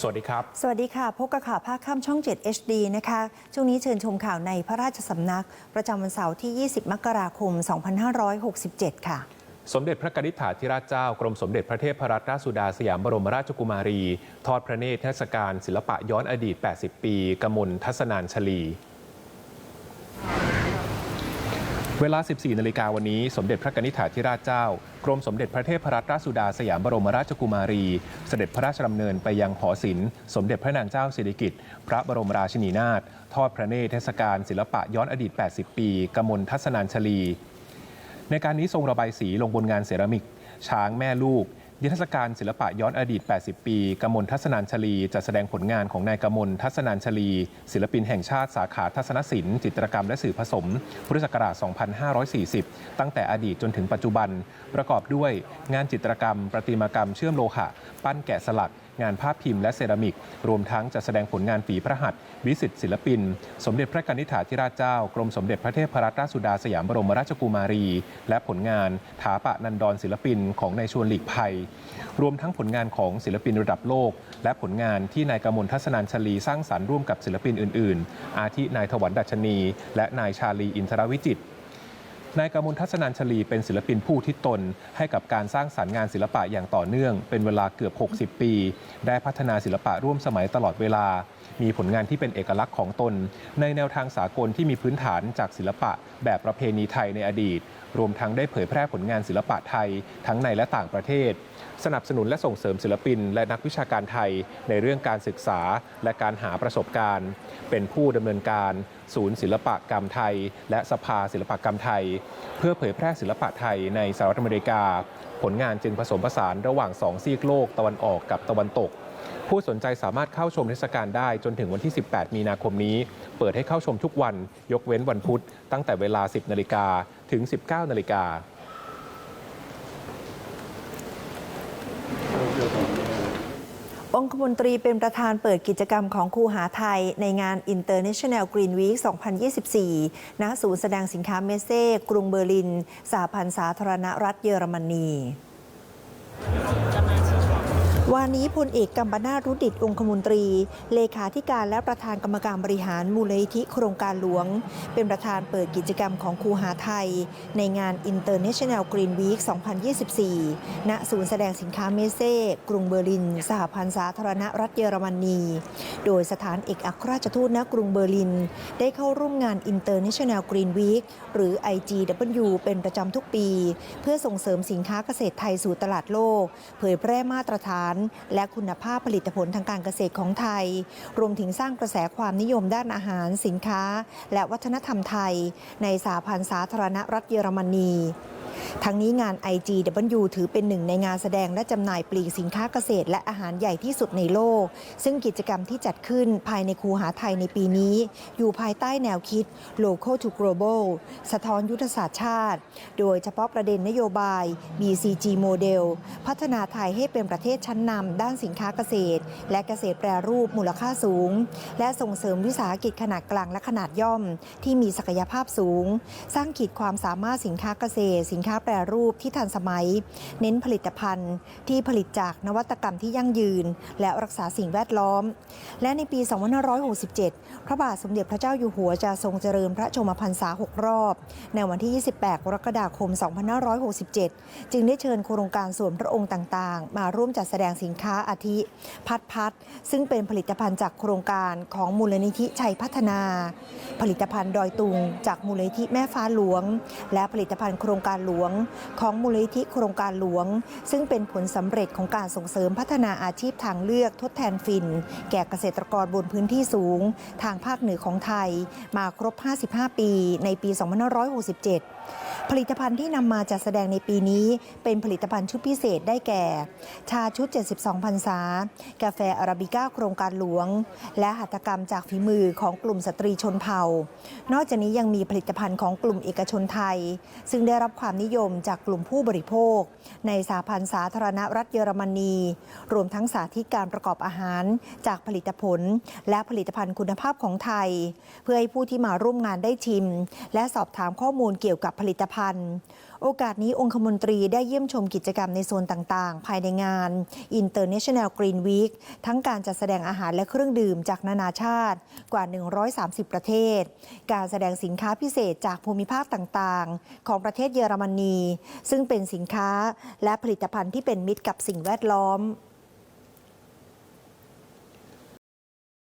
สวัสดีครับ สวัสดีค่ะ พบกับข่าวภาคค่ำช่อง 7 HD นะคะ ช่วงนี้เชิญชมข่าวในพระราชสำนัก ประจำวันเสาร์ที่ 20 มกราคม 2567 ค่ะ สมเด็จพระกนิษฐาธิราชเจ้ากรมสมเด็จพระเทพรัตนราชสุดาสยามบรมราชกุมารี ทอดพระเนตรเทศกาลศิลปะย้อนอดีต 80 ปี กมลทัศนานชลี เวลา 14 นาฬิกาวันนี้สมเด็จพระกนิษฐาธิราชเจ้า กรมสมเด็จพระเทพรัตนราชสุดาสยามบรมราชกุมารี เสด็จพระราชดำเนินไปยังหอศิลป์สมเด็จพระนางเจ้าสิริกิติ์พระบรมราชินีนาถทอดพระเนตรเทศกาลศิลปะย้อนอดีต 80 ปี กมลทัศนานชลี ในการนี้ทรงระบายสีลงบนงานเซรามิก ช้างแม่ลูก นิทรรศการศิลปะย้อนอดีต 80 ปีกมลทัศนานชลีจะแสดงผลงานของนายกมลทัศนานชลี ศิลปินแห่งชาติสาขาทัศนศิลป์จิตรกรรมและสื่อผสม พุทธศักราช 2540 ตั้งแต่อดีตจนถึงปัจจุบัน ประกอบด้วยงานจิตรกรรม ประติมากรรมเชื่อมโลหะ ปั้นแกะสลัก งานภาพพิมพ์และเซรามิก รวมทั้งจะแสดงผลงานฝีพระหัตถ์วิสิตศิลปิน สมเด็จพระกนิษฐาธิราชเจ้า กรมสมเด็จพระเทพรัตนราชสุดาสยามบรมราชกุมารี และผลงานถาปะนันดรศิลปินของนายชวนหลีกภัย รวมทั้งผลงานของศิลปินระดับโลก และผลงานที่นายกมลทัศนานชลีสร้างสรรค์ร่วมกับศิลปินอื่น ๆ อาทินายถวันดัชนี และนายชาลีอินทรวิจิตร นายกมลทัศนันชลีเป็นศิลปินผู้ที่ตน ให้กับการสร้างสรรค์งานศิลปะอย่างต่อเนื่อง เป็นเวลาเกือบ 60 ปี ได้พัฒนาศิลปะร่วมสมัยตลอดเวลา มีผลงานที่เป็นเอกลักษณ์ของตน ในแนวทางสากลที่มีพื้นฐานจากศิลปะ แบบประเพณีไทยในอดีต รวมทั้งได้เผยแพร่ผลงานศิลปะไทย ทั้งในและต่างประเทศ สนับสนุนและส่งเสริมศิลปิน และนักวิชาการไทย ในเรื่องการศึกษาและการหาประสบการณ์ เป็นผู้ดำเนินการ ศูนย์ศิลปกรรมไทย และสภาศิลปกรรมไทย เพื่อเผยแพร่ศิลปะไทยในสหรัฐอเมริกา ผลงานจึงผสมผสานระหว่างสองซีกโลกตะวันออกกับตะวันตก ผู้สนใจสามารถเข้าชมเทศกาลได้จนถึงวันที่ 18 มีนาคมนี้ เปิดให้เข้าชมทุกวัน ยกเว้นวันพุธ ตั้งแต่เวลา 10 นาฬิกาถึง 19 นาฬิกาองคมนตรีเป็นประธานเปิดกิจกรรมของคูหาไทยในงาน International Green Week 2024 ณ ศูนย์แสดงสินค้าเมเซ่ กรุงเบอร์ลินสหพันธ์สาธารณรัฐเยอรมนี วานี้พลเอกกัมปนาตรุดิตองคมนตรี เลขาธิการและประธานกรรมการบริหารมูลนิธิโครงการหลวง เป็นประธานเปิดกิจกรรมของครูหาไทย ในงาน International Green Week 2024 ณ ศูนย์แสดงสินค้าเมเซ่กรุงเบอร์ลิน สหพันธ์สาธารณรัฐเยอรมนี โดยสถานเอกอัครราชทูตณกรุงเบอร์ลิน ได้เข้าร่วมงาน International Green Week หรือ IGW เป็นประจำทุกปี เพื่อส่งเสริมสินค้าเกษตรไทยสู่ตลาดโลก เผยแพร่มาตรฐานและคุณภาพผลิตผลทางการเกษตรของไทย รวมถึงสร้างกระแสความนิยมด้านอาหารสินค้า และวัฒนธรรมไทย ในสาพันธ์สาธารณรัฐเยอรมนี ทั้งนี้งาน IGW ถือเป็นหนึ่งในงานแสดงและจำหน่ายปลีกสินค้าเกษตร และอาหารใหญ่ที่สุดในโลก ซึ่งกิจกรรมที่จัดขึ้นภายในคูหาไทยในปีนี้ อยู่ภายใต้แนวคิด Local to Global สะท้อนยุทธศาสตร์ชาติ โดยเฉพาะประเด็นนโยบาย BCG โมเดลพัฒนาไทยให้เป็นประเทศชั้นนำด้านสินค้าเกษตร และเกษตรแปรรูปมูลค่าสูง และส่งเสริมวิสาหกิจขนาดกลางและขนาดย่อม ที่มีศักยภาพสูง สร้างขีดความสามารถสินค้าเกษตร สินค้าแปรรูปที่ทันสมัย เน้นผลิตภัณฑ์ที่ผลิตจากนวัตกรรมที่ยั่งยืน และรักษาสิ่งแวดล้อม และในปี 2567 พระบาทสมเด็จพระเจ้าอยู่หัวจะทรงเจริญพระชมพรรษา 6 รอบ ในวันที่ 28 กรกฎาคม 2567 จึงได้เชิญโครงการส่วนพระองค์ต่างๆ มาร่วมจัดแสดงสินค้าอาทิ พัดพัด ซึ่งเป็นผลิตภัณฑ์จากโครงการของมูลนิธิชัยพัฒนา ผลิตภัณฑ์ดอยตุงจากมูลนิธิแม่ฟ้าหลวง และผลิตภัณฑ์โครงการหลวงของมูลนิธิโครงการหลวง ซึ่งเป็นผลสำเร็จของการส่งเสริมพัฒนาอาชีพทางเลือกทดแทนฟิน แก่เกษตรกรบนพื้นที่สูง ทางภาคเหนือของไทย มาครบ 55 ปี ในปี 2567 ผลิตภัณฑ์ที่นำมาจัดแสดงในปีนี้ เป็นผลิตภัณฑ์ชุดพิเศษได้แก่ ชาชุด 72พรรษากาแฟอาราบิก้าโครงการหลวง และหัตถกรรมจากฝีมือของกลุ่มสตรีชนเผ่า นอกจากนี้ยังมีผลิตภัณฑ์ของกลุ่มเอกชนไทย ซึ่งได้รับความนิยมจากกลุ่มผู้บริโภค ในสาพันธ์สาธารณรัฐเยอรมนี รวมทั้งสาธิตการประกอบอาหาร จากผลิตผล และผลิตภัณฑ์คุณภาพของไทย เพื่อให้ผู้ที่มาร่วมงานได้ชิม และสอบถามข้อมูลเกี่ยวกับผลิตภัณฑ์ โอกาสนี้องคมนตรีได้เยี่ยมชมกิจกรรมในโซนต่างๆ ภายในงาน International Green Week ทั้งการจัดแสดงอาหารและเครื่องดื่มจากนานาชาติกว่า 130 ประเทศ การแสดงสินค้าพิเศษจากภูมิภาคต่างๆ ของประเทศเยอรมนี ซึ่งเป็นสินค้าและผลิตภัณฑ์ที่เป็นมิตรกับสิ่งแวดล้อม